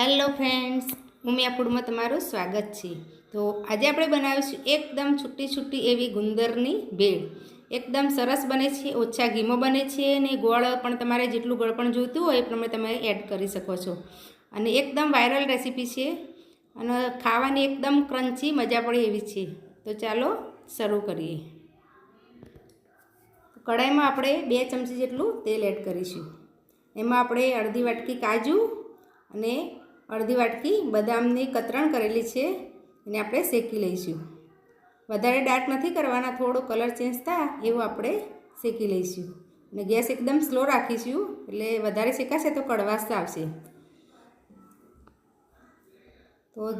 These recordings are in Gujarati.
હેલો ફ્રેન્ડ્સ ઉમિયા ફૂડમાં તમારું સ્વાગત છે. તો આજે આપણે બનાવીશું એકદમ છૂટી છૂટી એવી ગુંદરની ભેળ. એકદમ સરસ બને છે, ઓછા ઘીમો બને છે અને ગોળ પણ તમારે જેટલું ગોળ પણ જોઈતું હોય એ પ્રમાણે તમે એડ કરી શકો છો. અને એકદમ વાયરલ રેસીપી છે અને ખાવાની એકદમ ક્રન્ચી મજા પડે એવી છે. તો ચાલો શરૂ કરીએ. કઢાઈમાં આપણે બે ચમચી જેટલું તેલ એડ કરીશું. એમાં આપણે અડધી વાટકી કાજુ અને અડધી વાટકી બદામની કતરણ કરેલી છે એને આપણે શેકી લઈશું. વધારે ડાર્ક નથી કરવાના, થોડો કલર ચેન્જ થાય એવું આપણે શેકી લઈશું. અને ગેસ એકદમ સ્લો રાખીશું, એટલે વધારે શેકાશે તો કડવાશ આવશે. તો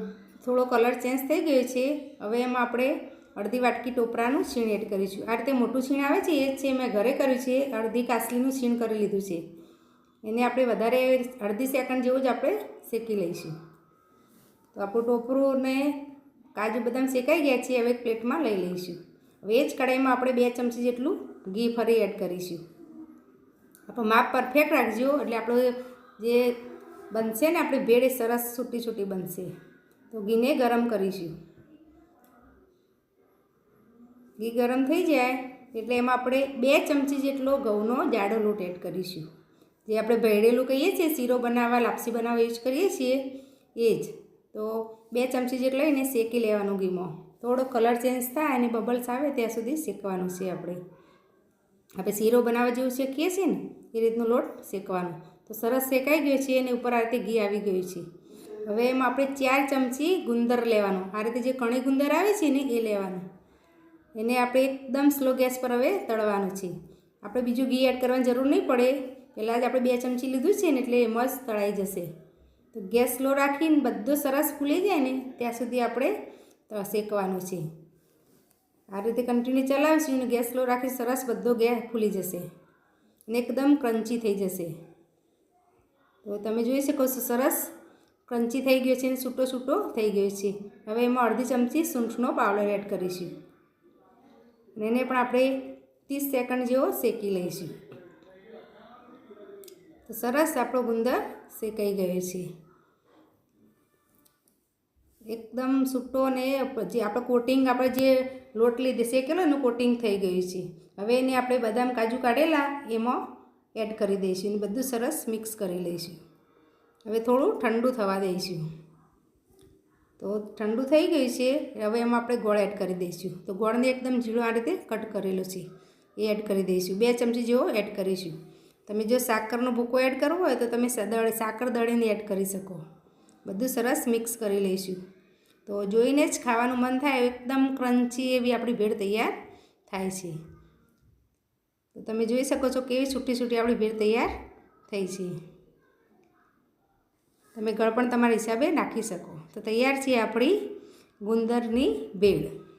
થોડો કલર ચેન્જ થઈ ગયો છે, હવે એમાં આપણે અડધી વાટકી ટોપરાનું છીણ એડ કરીશું. આ રીતે મોટું છીણ આવે છે, એ જ છે મેં ઘરે કર્યું છે, અડધી કાસલીનું છીણ કરી લીધું છે. એને આપણે વધારે અડધી સેકન્ડ જેવું જ આપણે શેકી લઈશું. તો આપણું ટોપરું ને કાજુ બદામ શેકાઈ ગયા છે, હવે એક પ્લેટમાં લઈ લઈશું. હવે એ જ કઢાઈમાં આપણે બે ચમચી જેટલું ઘી ફરી એડ કરીશું. આપણે માપ પરફેક્ટ રાખજો, એટલે આપણો જે બનશે ને આપણી ભેળ સરસ છૂટી છૂટી બનશે. તો ઘીને ગરમ કરીશું. ઘી ગરમ થઈ જાય, એટલે એમાં આપણે બે ચમચી જેટલો ઘઉંનો જાડો લોટ એડ કરીશું. જે આપણે ભેળેલું કહીએ છીએ, શીરો બનાવવા, લાપસી બનાવવા યુઝ કરીએ છીએ, એ જ. તો બે ચમચી જેટલો એને શેકી લેવાનું ઘીમો થોડો કલર ચેન્જ થાય અને બબલ્સ આવે ત્યાં સુધી શેકવાનું છે આપણે. આપણે શીરો બનાવવા જેવું શેકીએ છીએ ને, એ રીતનું લોટ શેકવાનો. તો સરસ શેકાઈ ગયો છે અને ઉપર આ રીતે ઘી આવી ગયું છે. હવે એમાં આપણે ચાર ચમચી ગુંદર લેવાનું. આ રીતે જે કણી ગુંદર આવે છે ને, એ લેવાનું. એને આપણે એકદમ સ્લો ગેસ પર હવે તળવાનું છે. આપણે બીજું ઘી એડ કરવાની જરૂર નહીં પડે. પહેલાં જ આપણે બે ચમચી લીધું છે ને એટલે મસ્ત તળાઈ જશે. તો ગેસ સ્લો રાખીને બધું સરસ ફૂલી જાય ને ત્યાં સુધી આપણે શેકવાનું છે. આ રીતે કન્ટિન્યુ ચલાવીશું અને ગેસ સ્લો રાખી સરસ બધો ગેસ ફૂલી જશે ને એકદમ ક્રન્ચી થઈ જશે. તો તમે જોઈ શકો છો સરસ ક્રન્ચી થઈ ગયો છે અને છૂટો છૂટો થઈ ગયો છે. હવે એમાં અડધી ચમચી સૂંઠનો પાવડર એડ કરીશું. અને એને પણ આપણે ત્રીસ સેકન્ડ જેવો શેકી લઈશું. તો સરસ આપણો ગુંદર શેકાઈ ગયો છે. એકદમ સૂટો ને જે આપણો કોટિંગ આપણે જે લોટ લીધે શેકેલો એનું કોટિંગ થઈ ગયું છે. હવે એને આપણે બદામ કાજુ કાઢેલા એમાં એડ કરી દઈશું અને બધું સરસ મિક્સ કરી લઈશું. હવે થોડું ઠંડુ થવા દઈશું. તો ઠંડુ થઈ ગયું છે, હવે એમાં આપણે ગોળ એડ કરી દઈશું. તો ગોળને એકદમ ઝીણો આ રીતે કટ કરેલો છે. એ એડ કરી દઈશું. બે ચમચી જેવો એડ કરીશું. તમે જો સાકરનો ભૂકો એડ કરવો હોય તો તમે દળે, સાકર દળીને એડ કરી શકો. બધું સરસ મિક્સ કરી લઈશું. તો જોઈને જ ખાવાનું મન થાય, એકદમ ક્રન્ચી એવી આપણી ભેળ તૈયાર થાય છે. તો તમે જોઈ શકો છો કેવી છૂટી છૂટી આપણી ભેળ તૈયાર થઈ છે. તમે ગળપણ તમારા હિસાબે નાખી શકો. તો તૈયાર છે આપણી ગુંદરની ભેળ.